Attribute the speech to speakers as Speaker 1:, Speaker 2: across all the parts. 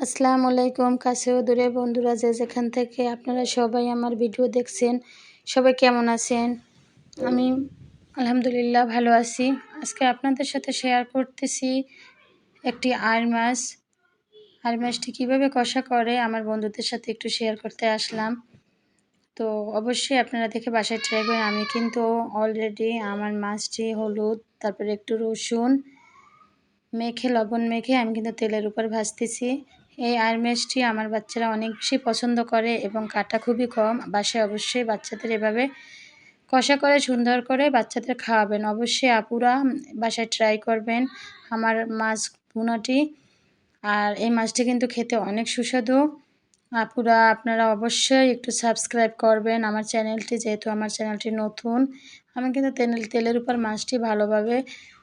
Speaker 1: আসসালামু আলাইকুম। কাছেও দূরে বন্ধুরা, যে যেখান থেকে আপনারা সবাই আমার ভিডিও দেখছেন, সবাই কেমন আছেন? আমি আলহামদুলিল্লাহ ভালো আছি। আজকে আপনাদের সাথে শেয়ার করতেছি একটি আর মাছ। আর মাছটি কীভাবে কষা করে, আমার বন্ধুদের সাথে একটু শেয়ার করতে আসলাম। তো অবশ্যই আপনারা দেখে বাসায় ট্রাই করেন আমি কিন্তু অলরেডি আমার মাছটি হলুদ, তারপরে একটু রসুন, মেখে, লবণ মেখে আমি কিন্তু তেলের উপর ভাজতেছি। এই আইরমেসটি আমার বাচ্চারা অনেক বেশি পছন্দ করে এবং কাটা খুবই কম। বাসায় অবশ্যই বাচ্চাদের এভাবে কষা করে, সুন্দর করে বাচ্চাদের খাওয়াবেন। অবশ্যই আপুরা বাসায় ট্রাই করবেন আমার মাছ ভুনাটি। আর এই মাছটি কিন্তু খেতে অনেক সুস্বাদু। আপুরা, আপনারা অবশ্যই একটু সাবস্ক্রাইব করবেন আমার চ্যানেলটি যেহেতু আমার চ্যানেলটি নতুন। আমি কিন্তু তেল, তেলের উপর মাছটি ভালোভাবে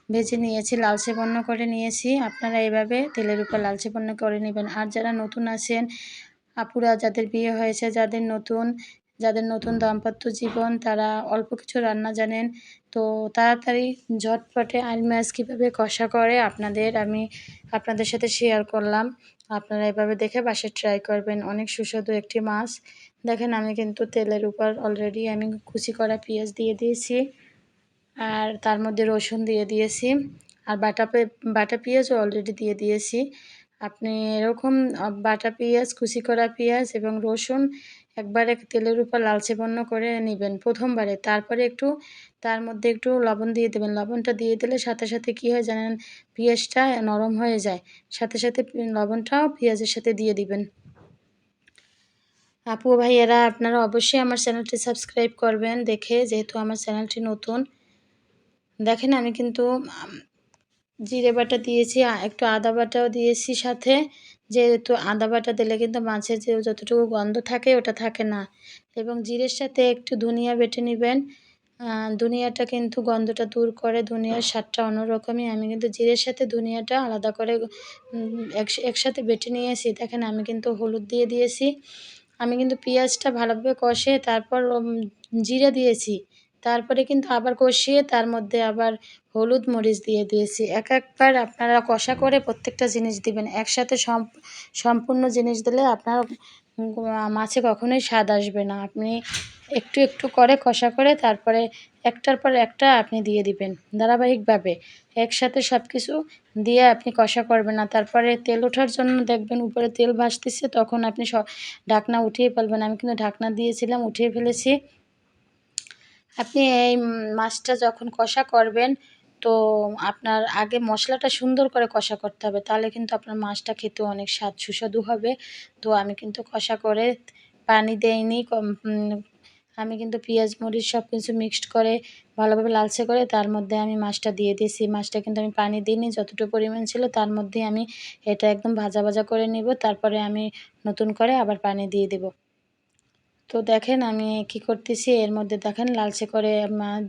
Speaker 1: ভেজে নিয়েছি, লালচে বন্য করে নিয়েছি। আপনারা এভাবে তেলের উপর লালচে বন্য করে নেবেন। আর যারা নতুন আছেন, আপুরা যাদের বিয়ে হয়েছে, যাদের নতুন যাদের নতুন দাম্পত্য জীবন, তারা অল্প কিছু রান্না জানেন, তো তাড়াতাড়ি ঝটপটে আইল মাছ কীভাবে কষা করে আপনাদের আমি আপনাদের সাথে শেয়ার করলাম। আপনারা এভাবে দেখে বাসে ট্রাই করবেন। অনেক সুস্বাদু একটি মাছ। দেখেন আমি কিন্তু তেলের উপর অলরেডি আমি কুচি করা পেঁয়াজ দিয়ে দিয়েছি। আর তার মধ্যে রসুন দিয়ে দিয়েছি। আর বাটা বাটা পেঁয়াজও অলরেডি দিয়ে দিয়েছি। আপনি এরকম বাটা পেঁয়াজ, কুচি করা পেঁয়াজ এবং রসুন একবারে তেলের উপর লালচে বন্য করে নেবেন প্রথমবারে। তারপরে একটু, তার মধ্যে একটু লবণ দিয়ে দেবেন। লবণটা দিয়ে দিলে সাথে সাথে কী হয় জানেন, পেঁয়াজটা নরম হয়ে যায়। সাথে সাথে লবণটাও পেঁয়াজের সাথে দিয়ে দিবেন। আপু ভাইয়েরা, আপনারা অবশ্যই আমার চ্যানেলটি সাবস্ক্রাইব করবেন দেখে, যেহেতু আমার চ্যানেলটি নতুন। দেখেন আমি কিন্তু জিরে বাটা দিয়েছি একটু আদা বাটাও দিয়েছি সাথে। যেহেতু আদা বাটা দিলে কিন্তু মাছের যে যতটুকু গন্ধ থাকে ওটা থাকে না। এবং জিরের সাথে একটু ধনিয়া বেটে নেবেন। ধনিয়াটা কিন্তু গন্ধটা দূর করে, ধনিয়ার স্বাদটা অন্যরকমই। আমি কিন্তু জিরের সাথে ধনিয়াটা আলাদা করে একসাথে বেটে নিয়েছি। দেখেন আমি কিন্তু হলুদ দিয়ে দিয়েছি। আমি কিন্তু পেঁয়াজটা ভালোভাবে কষে তারপর জিরে দিয়েছি। তারপরে কিন্তু আবার কষিয়ে তার মধ্যে আবার হলুদ মরিচ দিয়ে দিয়েছি। এক একবার আপনারা কষা করে প্রত্যেকটা জিনিস দিবেন। একসাথে সম্পূর্ণ জিনিস দিলে আপনার মাছে কখনোই স্বাদ আসবে না। আপনি একটু একটু করে কষা করে তারপরে একটার পর একটা আপনি দিয়ে দিবেন ধারাবাহিকভাবে। একসাথে সব কিছু দিয়ে আপনি কষা করবেন না। তারপরে তেল ওঠার জন্য দেখবেন উপরে তেল ভাসতেছে, তখন আপনি ঢাকনা উঠিয়ে ফেলবেন। আমি কিন্তু ঢাকনা দিয়েছিলাম, উঠিয়ে ফেলেছি। আপনি এই মাছটা যখন কষা করবেন, তো আপনার আগে মশলাটা সুন্দর করে কষা করতে হবে। তাহলে কিন্তু আপনার মাছটা খেতে অনেক স্বাদ সুস্বাদু হবে। তো আমি কিন্তু কষা করে পানি দেইনি আমি কিন্তু পেঁয়াজ, মরিচ সব কিছু মিক্সড করে ভালোভাবে লালচে করে তার মধ্যে আমি মাছটা দিয়ে দিয়েছি। মাছটা কিন্তু আমি পানি দিইনি, যতটুকু পরিমাণ ছিল তার মধ্যে আমি এটা একদম ভাজা ভাজা করে নিব। তারপরে আমি নতুন করে আবার পানি দিয়ে দেবো। তো দেখেন আমি কি করতেছি, এর মধ্যে দেখেন লালচে করে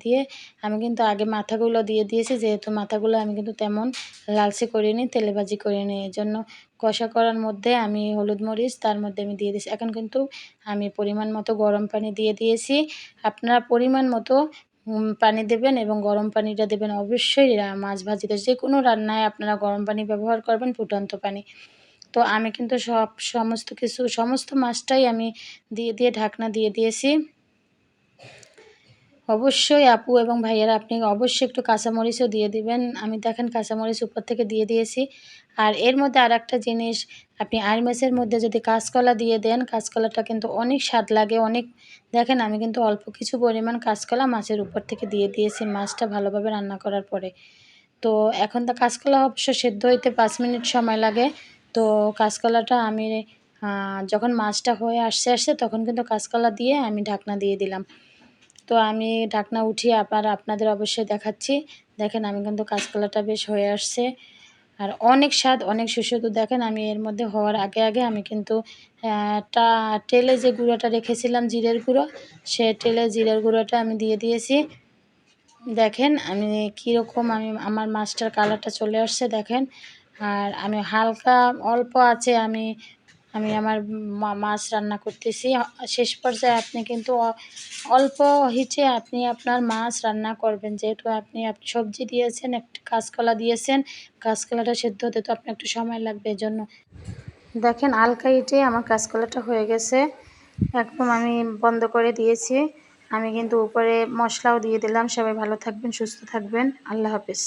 Speaker 1: দিয়ে আমি কিন্তু আগে মাথাগুলো দিয়ে দিয়েছি, যেহেতু মাথাগুলো আমি কিন্তু তেমন লালচে করিনি তেলে ভাজি করিনি এই জন্য কষা করার মধ্যে আমি হলুদ মরিচ, তার মধ্যে আমি দিয়ে দিয়েছি। এখন কিন্তু আমি পরিমাণ মতো গরম পানি দিয়ে দিয়েছি। আপনারা পরিমাণ মতো পানি দেবেন এবং গরম পানিটা দেবেন অবশ্যই, মাছ ভাজিতে যে কোনো রান্নায় আপনারা গরম পানি ব্যবহার করবেন ফুটন্ত পানি। তো আমি কিন্তু সব সমস্ত কিছু, সমস্ত মাছটাই আমি দিয়ে দিয়ে ঢাকনা দিয়ে দিয়েছি। অবশ্যই আপু এবং ভাইয়েরা, আপনি অবশ্যই একটু কাঁচামরিচও দিয়ে দিবেন। আমি দেখেন কাঁচামরিচ উপর থেকে দিয়ে দিয়েছি। আর এর মধ্যে আর একটা জিনিস, আপনি আর মাছের মধ্যে যদি কাঁচকলা দিয়ে দেন, কাঁচকলাটা কিন্তু অনেক স্বাদ লাগে। অনেক, দেখেন আমি কিন্তু অল্প কিছু পরিমাণ কাঁচকলা মাছের উপর থেকে দিয়ে দিয়েছি মাছটা ভালোভাবে রান্না করার পরে। তো এখন তো কাঁচকলা অবশ্য সেদ্ধ হইতে পাঁচ মিনিট সময় লাগে। তো কাঁচকলাটা আমি যখন মাছটা হয়ে আসছে আসছে তখন কিন্তু কাঁচকলা দিয়ে আমি ঢাকনা দিয়ে দিলাম। তো আমি ঢাকনা উঠিয়ে আবার আপনাদের অবশ্যই দেখাচ্ছি। দেখেন আমি কিন্তু কাঁচকলাটা বেশ হয়ে আসছে। আর অনেক স্বাদ, অনেক সুস্বাদু। দেখেন আমি এর মধ্যে হওয়ার আগে আগে আমি কিন্তু টা টেলে যে গুঁড়োটা রেখেছিলাম জিরের গুঁড়ো, সে টেলে জিরের গুঁড়োটা আমি দিয়ে দিয়েছি। দেখেন আমি কীরকম আমি, আমার মাছটার কালারটা চলে আসছে। দেখেন আর আমি হালকা অল্প আছে, আমি আমি আমার মাছ রান্না করতেছি। শেষ পর্যায়ে আপনি কিন্তু অল্প হিচে আপনি আপনার মাছ রান্না করবেন। যেহেতু আপনি সবজি দিয়েছেন, একটু কাঁচকলা দিয়েছেন, কাঁচকলাটা সেদ্ধ হতে তো আপনার একটু সময় লাগবে এজন্য। দেখেন আলকাইটে আমার কাঁচকলাটা হয়ে গেছে। একদম আমি বন্ধ করে দিয়েছি। আমি কিন্তু উপরে মশলাও দিয়ে দিলাম। সবাই ভালো থাকবেন, সুস্থ থাকবেন। আল্লাহ হাফিজ।